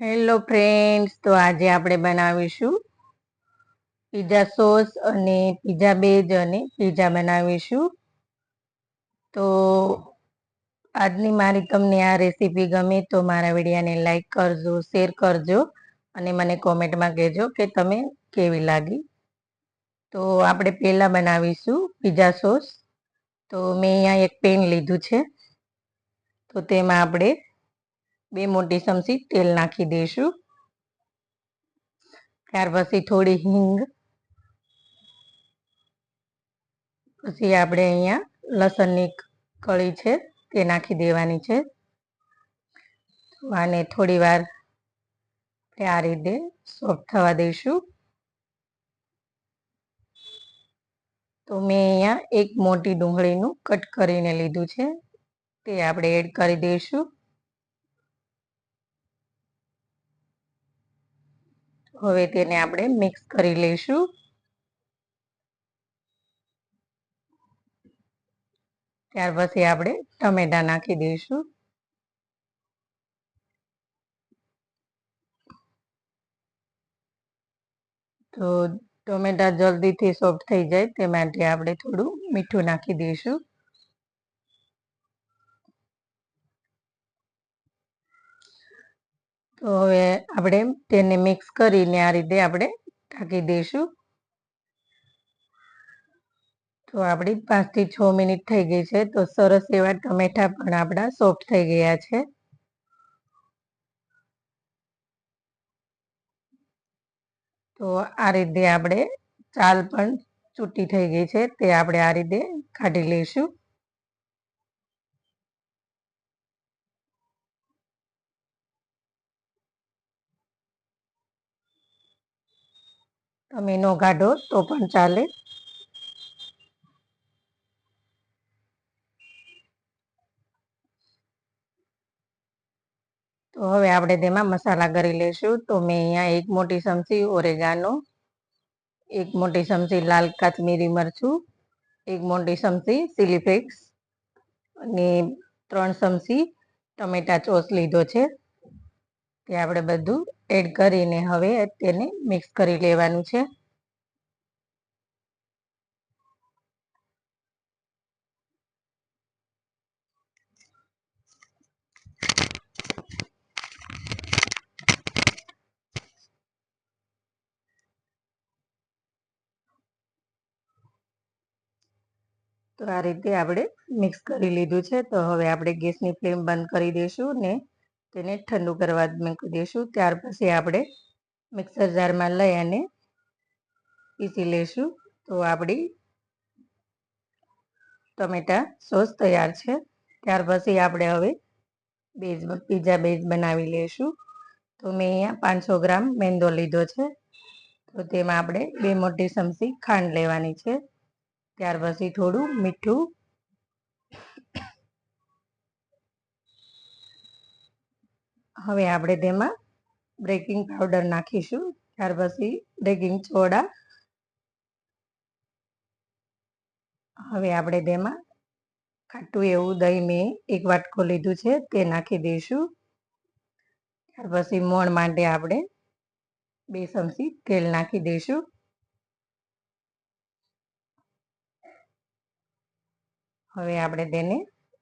Hello friends તો આજે આપણે બનાવીશું પીઝા સોસ અને પીઝા બેજ અને પીઝા બનાવીશું. તો આજની મારી તમને આ રેસીપી ગમે તો મારા વિડીયાને લાઈક કરજો શેર કરજો અને મને કોમેન્ટમાં કહેજો કે તમે કેવી લાગી. તો આપણે પહેલાં બનાવીશું પીઝા સોસ તો મેં અહીંયા એક પેન લીધું છે. તો તેમાં આપણે બે મોટી ચમચી તેલ નાખી દઈશું. ત્યાર પછી થોડી હિંગ. પછી આપણે અહીંયા લસણની કળી છે તે નાખી દેવાની છે. આને થોડી વાર આ રીતે સોફ્ટ થવા દઈશું. તો મેં અહીંયા એક મોટી ડુંગળીનું કટ કરીને લીધું છે. તે આપણે એડ કરી દઈશું. હવે તેને આપણે મિક્સ કરી લઈશું. ત્યાર પછી આપણે ટમેટા નાખી દઈશું. તો ટમેટા જલ્દીથી સોફ્ટ થઈ જાય તે માટે આપણે થોડું મીઠું નાખી દઈશું. તો હવે આપણે તેને મિક્સ કરીને આ રીતે આપણે ઢાંકી દઈશું. તો આપણી પાંચથી છ મિનિટ થઈ ગઈ છે, તો સરસ એવા ટમેટા પણ આપણા સોફ્ટ થઈ ગયા છે. તો આ રીતે આપણે ચાલ પણ ચૂટી થઈ ગઈ છે, તે આપણે આ રીતે કાઢી લઈશું. તમે નો કાઢો તો પણ ચાલે. તો હવે આપણે તેમાં મસાલા કરી લઈશું તો મેં અહીંયા એક મોટી ચમચી ઓરેગાનો, એક મોટી ચમચી લાલ કાશ્મીરી મરચું, એક મોટી ચમચી ચીલી અને ત્રણ ચમચી ટમેટા ચોસ લીધો છે. તે આપણે બધું એડ કરીને હવે તેને મિક્સ કરી લેવાનું છે. તો આ રીતે આપણે મિક્સ કરી લીધું છે. તો હવે આપણે ગેસની ફ્લેમ બંધ કરી દઈશું ને તેને ઠંડુ કરવા મૂકી દઈશું. ત્યાર પછી આપણે મિક્સર જારમાં લઈ અને પીસી લઈશું. તો આપણી ટમેટા સોસ તૈયાર છે. ત્યાર પછી આપણે હવે બેઝ પીઝા બેઝ બનાવી લઈશું. તો મેં અહીંયા પાંચસો ગ્રામ મેંદો લીધો છે. તો તેમાં આપણે બે મોટી ચમચી ખાંડ લેવાની છે. ત્યાર પછી થોડું મીઠું હવે આપણે તેમાં બ્રેકિંગ પાવડર નાખીશું. ત્યાર પછી બેકિંગ સોડા હવે આપણે તેમાં ખાટું એવું દહીં મેં એક વાટકો લીધું છે તે નાખી દઈશું. ત્યાર પછી મોણ માટે આપણે બે ચમચી તેલ નાખી દઈશું. હવે આપણે તેને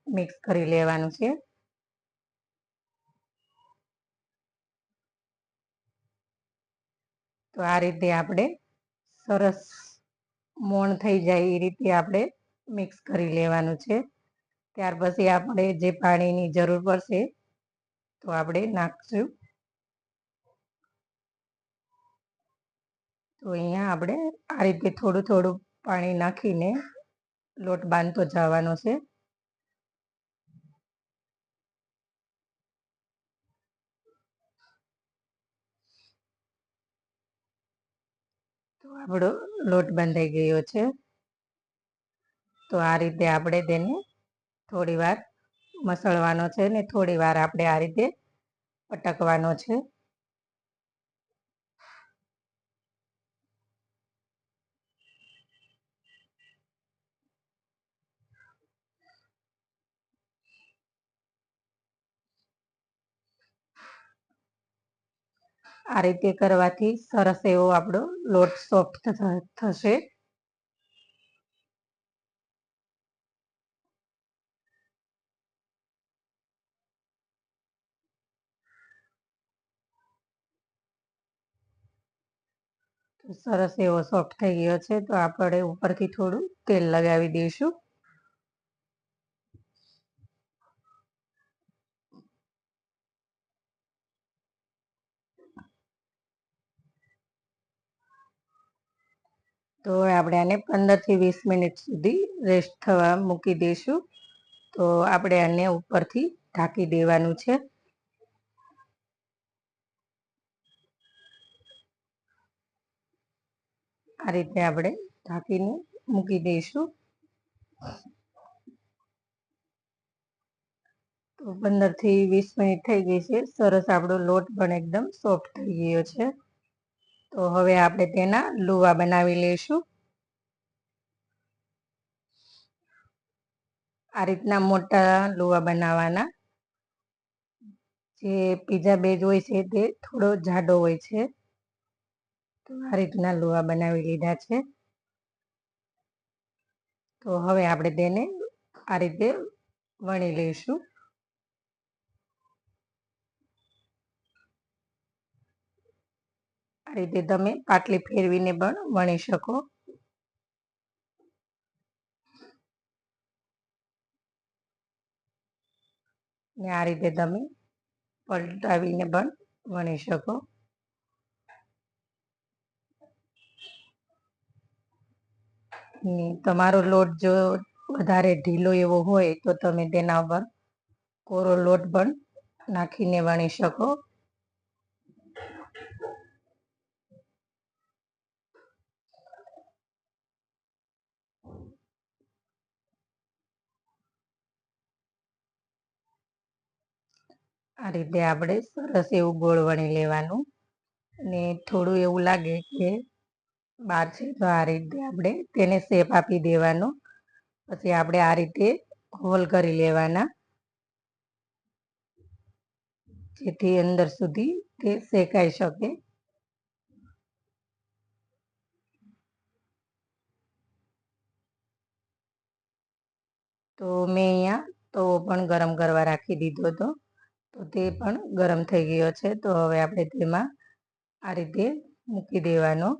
મિક્સ કરી લેવાનું છે. તો આ રીતે આપણે સરસ મોણ થઈ જાય એ રીતે આપણે મિક્સ કરી લેવાનું છે. ત્યાર પછી આપણે જે પાણીની જરૂર પડશે તો આપણે નાખશું. તો અહીંયા આપણે આ રીતે થોડું થોડું પાણી નાખીને લોટ બાંધતો જવાનો છે તો આપણો લોટ બંધાઈ ગયો છે. તો આ રીતે આપણે તેને થોડી વાર મસળવાનો છે ને થોડી વાર આપણે આ રીતે પટકવાનો છે. આ રીતે કરવાથી સરસ એવો આપણો લોટ સોફ્ટ થશે. સરસ એવો સોફ્ટ થઈ ગયો છે. તો આપણે ઉપરથી થોડું તેલ લગાવી દઈશું. તો આપણે આને પંદરથી વીસ મિનિટ સુધી રેસ્ટ થવા મૂકી દઈશું. તો આપણે આને ઉપરથી ઢાંકી દેવાનું છે. આ રીતે આપણે ઢાંકીને મૂકી દઈશું. તો પંદરથી વીસ મિનિટ થઈ ગઈ છે. સરસ આપણો લોટ પણ એકદમ સોફ્ટ થઈ ગયો છે. તો હવે આપણે તેના લુવા બનાવી લઈશું. આ રીતના મોટા લુવા બનાવવાના. જે પીઝા બેજ હોય છે તે થોડો જાડો હોય છે. તો આ રીતના લુવા બનાવી લીધા છે. તો હવે આપણે તેને આ રીતે વણી લઈશું. આ રીતે તમે પાટલી ફેરવીને પણ વણી શકો. ને આ રીતે તમે પલટાવીને પણ વણી શકો. તમારો લોટ જો વધારે ઢીલો એવો હોય તો તમે તેના પર કોરો લોટ પણ નાખીને વણી શકો. આ રીતે આપણે સરસ એવું ગોળ વણી લેવાનું. અને થોડું એવું લાગે કે બહાર છે, તો આ રીતે આપણે તેને શેપ આપી દેવાનો. પછી આપણે આ રીતે હોલ કરી લેવાના. જેથી અંદર સુધી તે શેકાઈ શકે. તો મેં અહીંયા તો પણ ગરમ કરવા રાખી દીધો હતો. તો તે પણ ગરમ થઈ ગયો છે. તો હવે આપણે તેમાં આ રીતે મૂકી દેવાનો.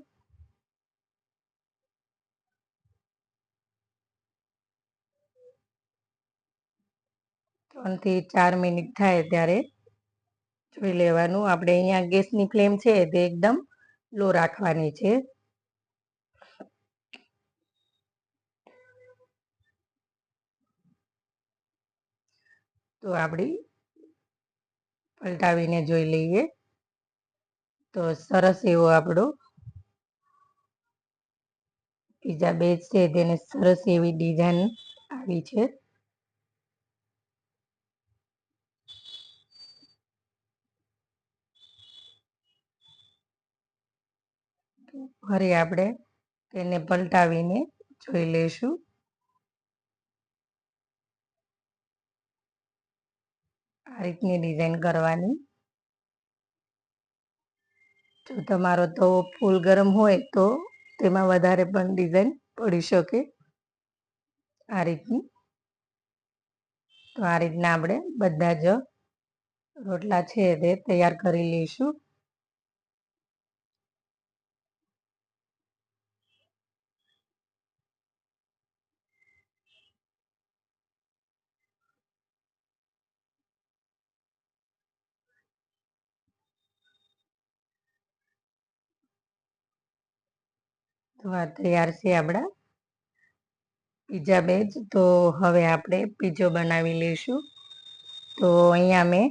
ત્રણથી ચાર મિનિટ થાય ત્યારે જોઈ લેવાનું. આપણે અહીંયા ગેસની ફ્લેમ છે તે એકદમ લો રાખવાની છે. તો આપણી પલટાવીને જોઈ લઈએ. તો સરસ એવો આપણો પીઝા બેઝ છે, તેને સરસ એવી ડિઝાઇન આવી છે. ફરી આપણે તેને પલટાવીને જોઈ લઈશું. આ રીતની ડિઝાઇન કરવાની. જો તમારો તો ફૂલ ગરમ હોય તો તેમાં વધારે પણ ડિઝાઇન પડી શકે. આ રીતની. તો આ રીતના આપણે બધા જ રોટલા છે તે તૈયાર કરી લઈશું. તો આ તૈયાર છે આપણા. પીઝા બેજ તો હવે આપણે પીઝો બનાવી લઈશું. તો અહીંયા મેં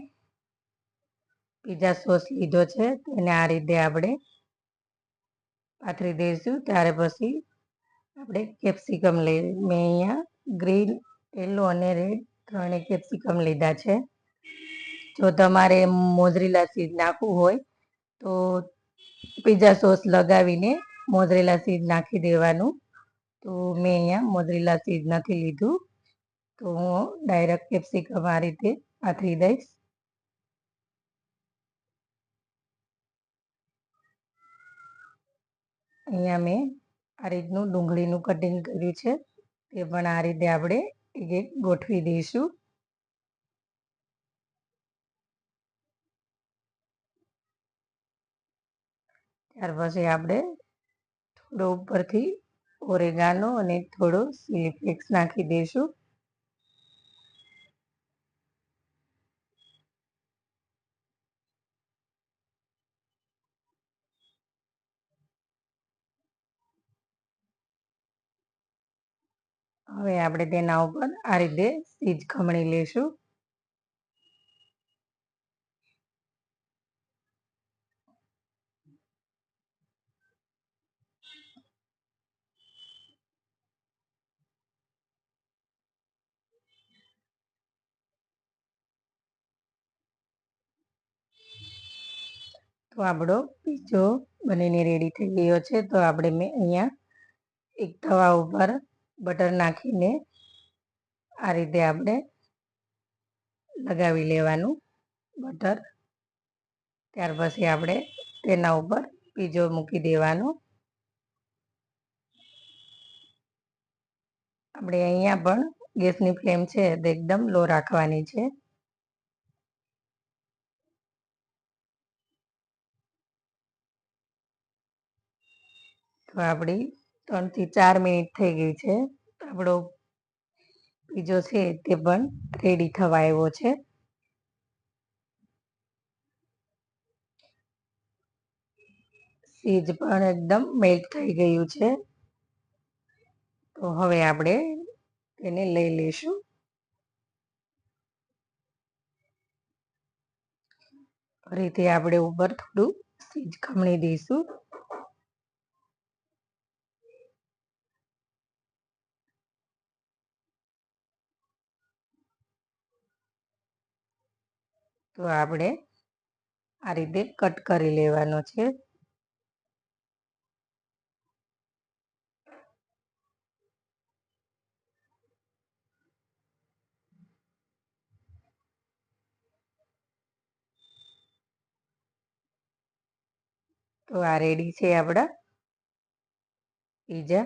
પીઝા સોસ લીધો છે. તેને આ રીતે આપણે પાથરી દઈશું. ત્યારે પછી આપણે કેપ્સિકમ લઈ મેં અહીંયા ગ્રીન યલો અને રેડ ત્રણે કેપ્સિકમ લીધા છે. જો તમારે મોજરીલા સીઝ નાખવું હોય તો પીઝા સોસ લગાવીને મોજરેલા સીડ નાખી દેવાનું. તો મેં અહીંયા મોદરેલા સીડ નથી લીધું. તો હું ડાયરેક્ટ કેપ્સિકમ આ રીતે પાથરી દઈશ. અહીંયા મેં આ રીતનું ડુંગળીનું કટિંગ કર્યું છે. તે પણ આ રીતે આપણે એક એક ગોઠવી દઈશું. ત્યાર પછી આપણે થોડો ઉપરથી ઓરેગાનો અને થોડો ચીલી ફ્લેક્સ નાખી દઈશું. હવે આપણે તેના ઉપર આ રીતે સીજ ખમણી લેશું તો આપણો પીઝો બનીને રેડી થઈ ગયો છે, તો આપણે મેં અહીંયા એક તવા ઉપર બટર નાખીને આ રીતે આપણે લગાવી લેવાનું બટર ત્યાર પછી આપણે તેના ઉપર પીઝો મૂકી દેવાનો. આપણે અહીંયા પણ ગેસની ફ્લેમ છે તે એકદમ લો રાખવાની છે. તો આપણી ત્રણથી ચાર મિનિટ થઈ ગઈ છે. આપણો બીજો છે તે પણ રેડી થવા આવ્યો છે. સીજ પણ એકદમ મેલ્ટ થઈ ગયું છે. તો હવે આપણે તેને લઈ લઈશું. ફરીથી આપણે ઉપર થોડું સીજ ખમણી દઈશું. તો આપણે આ રીતે કટ કરી લેવાનો છે. તો આ રેડી છે આપણા. પીઝા